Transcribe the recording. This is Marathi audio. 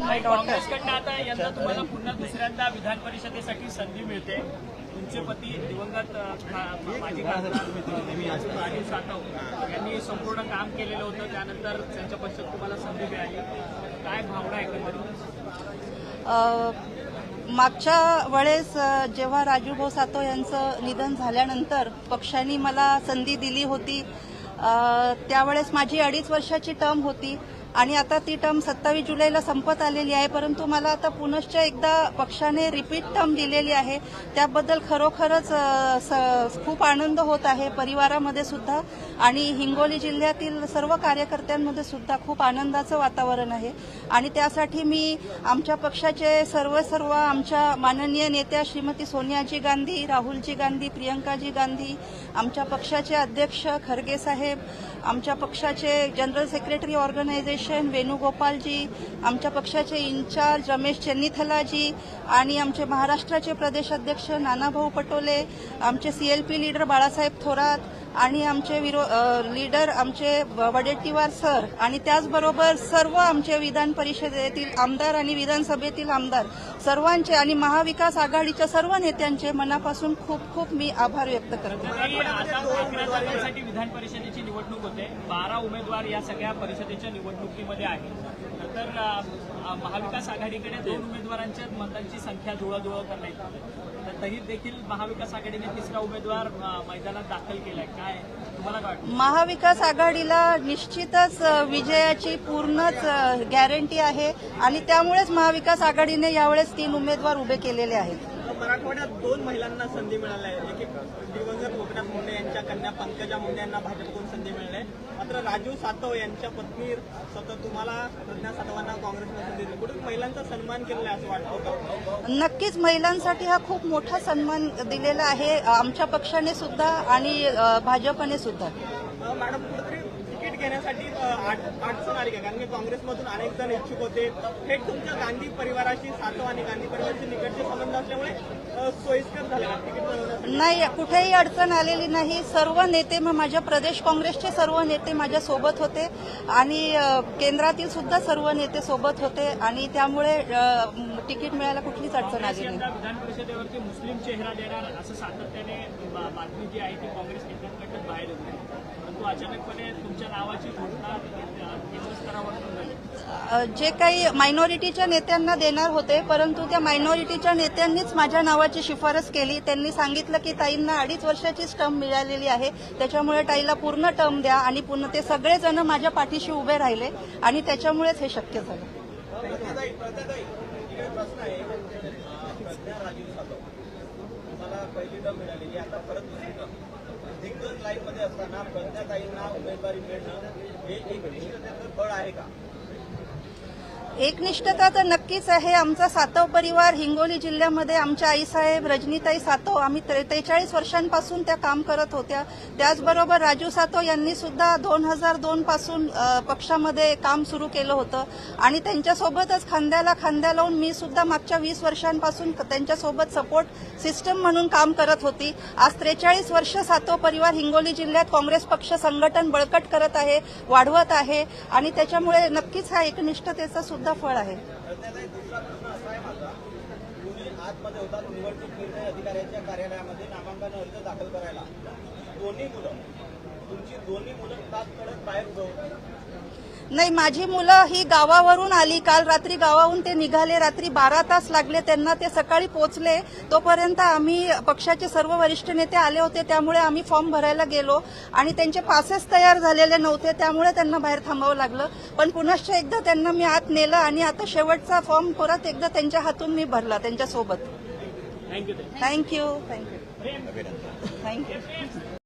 काँग्रेसकडनं आता यंदा तुम्हाला पुन्हा दुसऱ्यांदा विधान परिषदेसाठी संधी मिळते. तुमचे पती दिवंगत माजी खासदार राजीव सातव यांनी संपूर्ण काम केलेलं होतं. त्यानंतर त्यांच्या पश्चात तुम्हाला संधी मिळाली. काय भावना एकंदरीत? मागच्या वेळेस अ, जेव्हा राजूभाऊ सातव यांचं निधन झाल्यानंतर पक्षाने मला संधी दिली होती. त्यावेळेस माझी अडीच वर्षाची टर्म होती. आणि आता ती टर्म सत्तावीस जुलैला संपत आलेली आहे परंतु मला आता पुनश्च एकदा पक्षाने रिपीट टर्म दिलेली आहे. त्याबद्दल खरोखरच स- खूप आनंद होत आहे. परिवारामध्ये सुद्धा आणि हिंगोली जिल्ह्यातील सर्व कार्यकर्त्यांमध्ये सुद्धा खूप आनंदाचं वातावरण आहे. आणि त्यासाठी मी आमच्या पक्षाचे सर्व सर्व आमच्या माननीय नेत्या श्रीमती सोनियाजी गांधी राहुलजी गांधी प्रियंकाजी गांधी आमच्या पक्षाचे अध्यक्ष खरगे साहेब आमच्या पक्षाचे जनरल सेक्रेटरी ऑर्गनायझेशन वेणुगोपालजी आमच्या पक्षाचे इन्चार्ज रमेश चेन्नीथलाजी आणि आमचे महाराष्ट्राचे प्रदेश अध्यक्ष नानाभाऊ पटोले आमचे सीएलपी लीडर बाळासाहेब थोरात आणि आमचे विरो लीडर आमचे वडेट्टीवार सर आणि त्याचबरोबर सर्व आमचे विधान परिषदेतील आमदार आणि विधानसभेतील आमदार सर्वांचे आणि महाविकास आघाडीच्या सर्व नेत्यांचे मनापासून खूप खूप मी आभार व्यक्त करते. विधान परिषदेची निवडणूक होते. बारा उमेदवार या सगळ्या परिषदेच्या निवडणुकीमध्ये आहेत. अ, महाविकास आघाडीकडे दोन उमेदवारांच्या मतांची संख्या जुळवाजुळव करण्यात येते तर तरी देखील महाविकास आघाडीने तिसरा उमेदवार मैदानात दाखल केलाय. काय तुम्हाला काय महाविकास आघाडीला निश्चितच विजयाची पूर्णच गॅरंटी आहे आणि त्यामुळेच महाविकास आघाडीने यावेळेस तीन उमेदवार उभे केलेले आहेत. मराठवाड्यात दोन महिलांना संधी मिळाली आहे. एक एक दिवंगत गोपीनाथ मुंडे यांच्या कन्या पंकजा मुंडे यांना भाजपकडून संधी मिळाली आहे मात्र राजू सातव यांच्या पत्नी सतत तुम्हाला प्रज्ञा सातवांना काँग्रेसने संधी दिली. कुठे महिलांचा सन्मान केलेला असं वाटतं का? नक्कीच महिलांसाठी हा खूप मोठा सन्मान दिलेला आहे. आमच्या पक्षाने सुद्धा आणि भाजपने सुद्धा. मॅडम घेण्यासाठी अडचण आली का? कारण की काँग्रेसमधून अनेक जण इच्छुक होते. थेट तुमच्या गांधी परिवाराशी सातव आणि गांधी परिवाराचे निकटचे संबंध असल्यामुळे सोयीस्कर झाले का? तिकीट मिळवण्यासाठी? नाही कुठेही अडचण आलेली नाही. सर्व नेते मग माझ्या प्रदेश काँग्रेसचे सर्व नेते माझ्या सोबत होते. आणि केंद्रातील सुद्धा सर्व नेते सोबत होते. आणि त्यामुळे तिकीट मिळायला कुठलीच अडचण आली नाही. विधान परिषदेवरती मुस्लिम चेहरा देणार असं सातत्याने बातमी जी आहे ती काँग्रेस नेत्यांकडनं बाहेर येते परंतु अचानकपणे तुमच्या नावाची जे काही मायनॉरिटीच्या नेत्यांना देणार होते परंतु त्या मायनॉरिटीच्या नेत्यांनीच माझ्या नावाची शिफारस केली. त्यांनी सांगितलं की ताईंना अडीच वर्षाचीच टर्म मिळालेली आहे. त्याच्यामुळे ताईला पूर्ण टर्म द्या आणि पुन्हा ते सगळेजण माझ्या पाठीशी उभे राहिले आणि त्याच्यामुळेच हे शक्य झालं. पहिली टर्म मिळालेली आता परत दुसरी टर्म दिग्गज लाईफमध्ये असताना प्रज्ञाताईंना उमेदवारी मिळणं हे एक निष्ठतेचं फळ आहे का? एकनिष्ठता तर नक्कीच आहे. आमचा सातव परिवार हिंगोली जिल्ह्यामध्ये आमच्या आईसाहेब रजनीताई सातव. आम्ही त्रेचाळीस वर्षांपासून त्या काम करत होत्या. त्याचबरोबर राजू सातव यांनी सुद्धा दोन हजार दोन पासून पक्षामध्ये काम सुरू केलं होतं. आणि त्यांच्यासोबतच खांद्याला खांद्या लावून मी सुद्धा मागच्या वीस वर्षांपासून त्यांच्यासोबत सपोर्ट सिस्टम म्हणून काम करत होती. आज त्रेचाळीस वर्ष सातव परिवार हिंगोली जिल्ह्यात काँग्रेस पक्ष संघटन बळकट करत आहे वाढवत आहे. आणि त्याच्यामुळे नक्कीच हा एकनिष्ठतेचा सुद्धा फळ आहे? दुसरा प्रश्न असा आहे माझा तुम्ही आतमध्ये होता निवडणूक निर्णय अधिकाऱ्यांच्या कार्यालयामध्ये नामांकन अर्ज दाखल करायला. दोन्ही मुलं तुमची दोन्ही मुलं तात्काळ बाहेर उभं होती. नाही माझी मुलं ही गावावरून आली. काल रात्री गावाहून ते निघाले. रात्री बारा तास लागले. त्यांना ते सकाळी पोहोचले तोपर्यंत आम्ही पक्षाचे सर्व वरिष्ठ नेते आले होते. त्यामुळे आम्ही फॉर्म भरायला गेलो. आणि त्यांचे पासेस तयार झालेले नव्हते. त्यामुळे त्यांना बाहेर थांबावं लागलं. पण पुनश्च एकदा त्यांना मी आत नेलं आणि आता शेवटचा फॉर्म परत एकदा त्यांच्या हातून मी भरला त्यांच्यासोबत. Thank you thank you thank you thank you